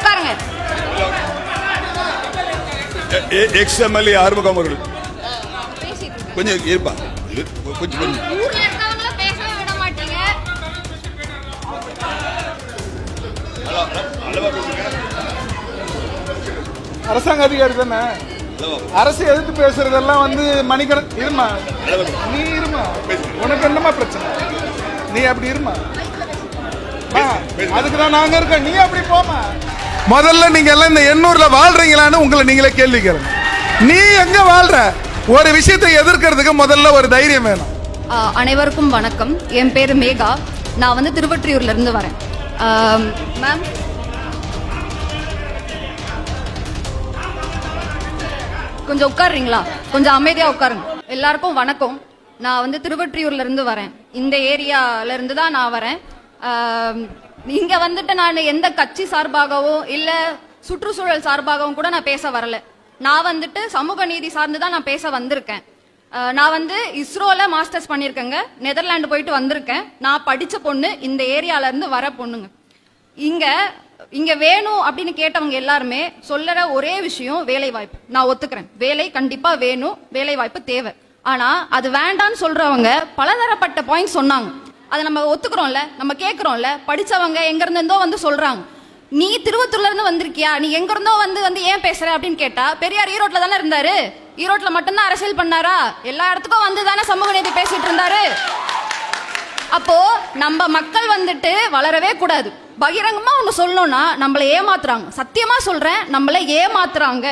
உட்காருங்க. Ex MLA Arumugam அவர்கள். கொஞ்சம் இருப்பா. இரு, கொஞ்சம் கொஞ்சம். அரசாங்க அதிகாரி தானே? அரசு எதிர்த்து பேசுறதெல்லாம் வந்து மணிக்கணக் இருமா? நீ இருமா? உனக்கு என்னமா பிரச்சனை? நீ அப்படி இருமா? அதுக்கு தான் நாங்க இருக்கோம். நீ அப்படி போமா முதல்ல நீங்க எல்லாம் இந்த எண்ணூர்ல வாழ்றீங்களான்னு உங்களை நீங்களே கேள்வி கேளுங்க. நீ எங்க வாழ்ற? ஒரு விஷயத்தை எதிர்க்கிறதுக்கு முதல்ல ஒரு தைரியம் வேணும். அனைவருக்கும் வணக்கம். என் பேர் மேகா. நான் வந்து திருவற்றியூர்ல இருந்து வரேன். மேம் கொஞ்சம் உட்காருறீங்களா? கொஞ்சம் அமைதியா உட்காருங்க. எல்லாருக்கும் வணக்கம். நான் வந்து திருவற்றியூர்ல இருந்து வரேன். இந்த ஏரியால இருந்து தான் நான் வரேன். இங்க வந்துட்டு நான் எந்த கட்சி சார்பாகவோ இல்ல சுற்றுச்சூழல் சார்பாகவும் கூட நான் பேச வரல. நான் வந்துட்டு சமூக நீதி சார்ந்து தான் நான் பேச வந்திருக்கேன். நான் வந்து இஸ்ரோல மாஸ்டர்ஸ் பண்ணியிருக்கேங்க நெதர்லாண்டு போயிட்டு வந்திருக்கேன். நான் படிச்ச பொண்ணு இந்த ஏரியால இருந்து வர பொண்ணுங்க. இங்க இங்க வேணும் அப்படின்னு கேட்டவங்க எல்லாருமே சொல்லற ஒரே விஷயம் வேலை வாய்ப்பு நான் ஒத்துக்கிறேன். வேலை கண்டிப்பா வேணும். வேலை வாய்ப்பு தேவை. ஆனா அது வேண்டான்னு சொல்றவங்க பலதரப்பட்ட பாயிண்ட் சொன்னாங்க. அதை நம்ம ஒத்துக்கிறோம்ல நம்ம கேட்குறோம்ல படித்தவங்க எங்கேருந்தோ வந்து சொல்கிறாங்க நீ திருவத்தூர்ல இருந்து வந்திருக்கியா? நீ எங்கேருந்தோ வந்து வந்து ஏன் பேசுற அப்படின்னு கேட்டா பெரியார் ஈரோட்ல தானே இருந்தாரு. ஈரோட்ல மட்டும்தான் அரசியல் பண்ணாரா? எல்லா இடத்துக்கும் வந்து தானே சமூக நீதி பேசிட்டு இருந்தாரு. அப்போ நம்ம மக்கள் வந்துட்டு வளரவே கூடாது. பகிரங்கமா ஒன்று சொல்லணும்னா நம்மள ஏமாத்துறாங்க. சத்தியமா சொல்றேன் நம்மளை ஏமாத்துறாங்க.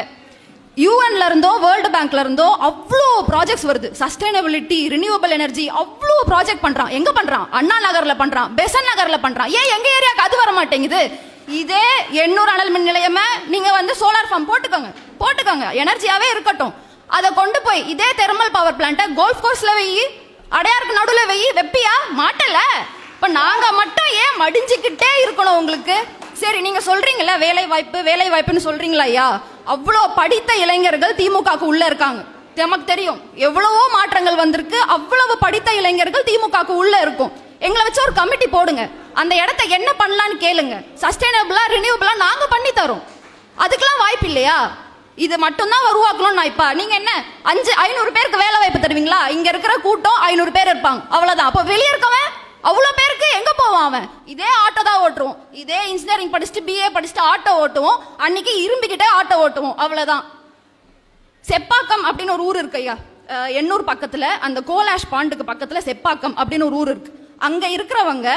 யூஎன்ல இருந்தோ வேர்ல்டு பேங்க்ல இருந்தோ அவ்வளோ ப்ராஜெக்ட்ஸ் வருது. சஸ்டைனபிலிட்டி ரினியூவபிள் எனர்ஜி அவ்வளோ ப்ராஜெக்ட் பண்றான். எங்க பண்றான்? அண்ணா நகர்ல பண்றான். பெசன் நகர்ல பண்றான். ஏன் எங்க ஏரியாக்கு அது வர மாட்டேங்குது. இதே எண்ணூறு அனல் மின் நிலையமே நீங்க வந்து சோலார் ஃபார்ம் போட்டுக்கோங்க. போட்டுக்கோங்க. எனர்ஜியாவே இருக்கட்டும். அதை கொண்டு போய் இதே தெர்மல் பவர் பிளான்ட்டை கோல்ஃப் கோர்ஸ்ல வெயி அடையாருக்கு நடுவில் வெயி வெப்பியா? மாட்டல. இப்ப நாங்க மட்டும் ஏன் மடிஞ்சுக்கிட்டே இருக்கணும் உங்களுக்கு? சரி நீங்க சொல்றீங்கல்ல வேலை வாய்ப்பு வேலை வாய்ப்புன்னு சொல்றீங்களா ஐயா? அவ்வளோ படித்த இளைஞர்கள் திமுகக்கு உள்ள இருக்காங்க. நமக்கு தெரியும் எவ்வளவோ மாற்றங்கள் வந்திருக்கு அவ்வளவு படித்த இளைஞர்கள் திமுகக்கு உள்ள இருக்கும். எங்களை வச்சு ஒரு கமிட்டி போடுங்க. அந்த இடத்த என்ன பண்ணலான்னு கேளுங்க. சஸ்டைனபிளா ரினியூபிளா நாங்க பண்ணி தரோம். அதுக்கெல்லாம் வாய்ப்பு இல்லையா? இது மட்டும்தான் உருவாக்கணும் நான் இப்ப நீங்க என்ன? அஞ்சு ஐநூறு பேருக்கு வேலை வாய்ப்பு தருவீங்களா? இங்க இருக்கிற கூட்டம் ஐநூறு பேர் இருப்பாங்க. அவ்வளவுதான். அப்ப வெளியே இருக்கவன் அவ்வளவு பேருக்கு எங்க போவான் அவன்? இதே ஆட்டோ தான் ஓட்டுருவோம் இதே இன்ஜினியரிங் படிச்சுட்டு பிஏ படிச்சுட்டு ஆட்டோ ஓட்டுவோம். அன்னைக்கு இரும்பிக்கிட்டே ஆட்டோ ஓட்டுவோம். அவ்வளோதான் செப்பாக்கம் அப்படின்னு ஒரு ஊர் இருக்கு ஐயா. எண்ணூர் பக்கத்துல அந்த கோலாஷ் பாண்டுக்கு பக்கத்துல செப்பாக்கம் அப்படின்னு ஒரு ஊர் இருக்கு. அங்க இருக்கிறவங்க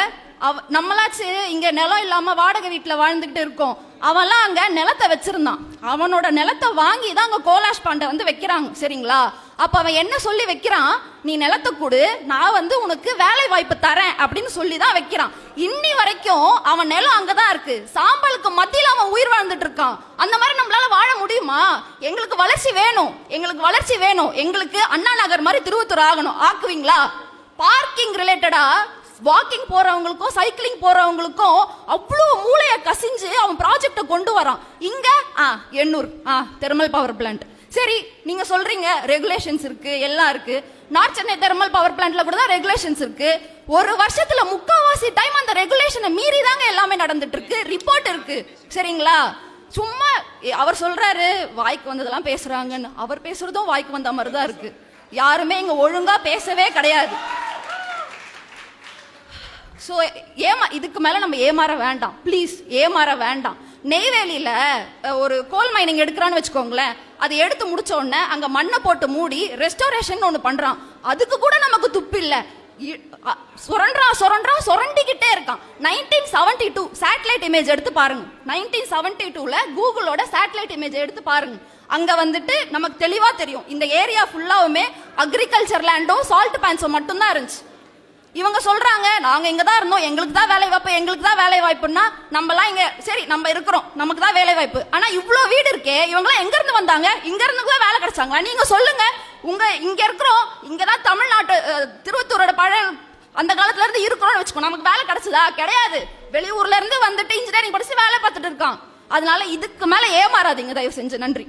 அவ நம்மளாச்சு இங்க நிலம் இல்லாம வாடகை வீட்டுல வாழ்ந்துகிட்டு இருக்கோம். அவன்லாம் அங்க நிலத்தை வச்சிருந்தான். அவனோட நிலத்தை வாங்கி தான் அங்க கோலாஷ் பாண்டை வந்து வைக்கிறாங்க. சரிங்களா? அப்ப அவன் என்ன சொல்லி வைக்கிறான்? நீ நிலத்தை கொடு நான் வந்து உனக்கு வேலை வாய்ப்பு தரேன் அப்படின்னு சொல்லி தான் வைக்கிறான். இன்னி வரைக்கும் அவன் நிலம் அங்கதான் இருக்கு. சாம்பலுக்கு மத்தியில அவன் உயிர் வாழ்ந்துட்டு இருக்கான். அந்த மாதிரி நம்மளால வாழ முடியுமா? எங்களுக்கு வளர்ச்சி வேணும். எங்களுக்கு வளர்ச்சி வேணும். எங்களுக்கு அண்ணா நகர் மாதிரி திருவத்தூர் ஆகணும். ஆக்குவீங்களா? பார்க்கிங் ரிலேட்டடா வாக்கிங் போறவங்களுக்கும் சைக்கிளிங் போறவங்களுக்கும் அவ்வளோ மூளைய கசிஞ்சு அவன் ப்ராஜெக்ட கொண்டு வரான். இங்க ஆ எண்ணூர் ஆ தெர்மல் பவர் பிளான்ட் சரி நீங்க சொல்றீங்க ரெகுலேஷன்ஸ் இருக்கு எல்லாம் இருக்கு. நார்த் சென்னை தெர்மல் பவர் பிளான்ட்ல கூட தான் ரெகுலேஷன்ஸ் இருக்கு. ஒரு வருஷத்துல முக்காவாசி டைம் அந்த ரெகுலேஷனை மீறி தாங்க எல்லாமே நடந்துட்டு இருக்கு ரிப்போர்ட் இருக்கு. சரிங்களா? சும்மா அவர் சொல்றாரு வாய்க்கு வந்ததெல்லாம் பேசுறாங்கன்னு. அவர் பேசுறதும் வாய்க்கு வந்த மாதிரி தான் இருக்கு. யாருமே இங்க ஒழுங்கா பேசவே கிடையாது. ஸோ ஏமா இதுக்கு மேல நம்ம ஏமாற வேண்டாம். ப்ளீஸ் ஏமாற வேண்டாம். நெய்வேலியில ஒரு கோல் மைனிங் எடுக்கிறான்னு வச்சுக்கோங்களேன். அதை எடுத்து முடிச்ச உடனே அங்கே மண்ணை போட்டு மூடி ரெஸ்டோரேஷன் ஒன்று பண்ணுறான் அதுக்கு கூட நமக்கு துப்பு இல்லை. இ- அ- சுரண்டான் சுரண்டான் சுரண்டிக்கிட்டே இருக்கான். Nineteen seventy two satellite image எடுத்து பாருங்க. நைன்டீன் செவன்டி டூவில் கூகுளோட சேட்டலைட் இமேஜ் எடுத்து பாருங்க. அங்கே வந்துட்டு நமக்கு தெளிவாக தெரியும். இந்த ஏரியா ஃபுல்லாவுமே அக்ரிகல்ச்சர் லேண்டும் சால்ட் பேன்ஸும் மட்டும்தான் இருந்துச்சு. இவங்க சொல்றாங்க நாங்க இங்க தான் இருந்தோம் எங்களுக்கு தான் வேலை வாய்ப்பு எங்களுக்கு தான் வேலை வாய்ப்புன்னா நம்மலாம் இங்க சரி நம்ம இருக்கிறோம் நமக்கு தான் வேலை வாய்ப்பு. ஆனா இவ்ளோ வீடு இருக்கே இவங்கலாம் எங்க இருந்து வந்தாங்க? இங்க இருந்து கூட வேலை கிடைச்சாங்களா? நீங்க சொல்லுங்க. உங்க இங்க இருக்கிறோம் இங்க தான் தமிழ்நாட்டு திருவத்தூரோட பழ அந்த காலத்துல இருந்து இருக்கிறோம்னு வச்சுக்கோ நமக்கு வேலை கிடைச்சதா? கிடையாது. வெளியூர்ல இருந்து வந்துட்டு இன்ஜினியரிங் படிச்சு வேலை பார்த்துட்டு இருக்கான். அதனால இதுக்கு மேல ஏமாறாதீங்க தயவு செஞ்சு. நன்றி.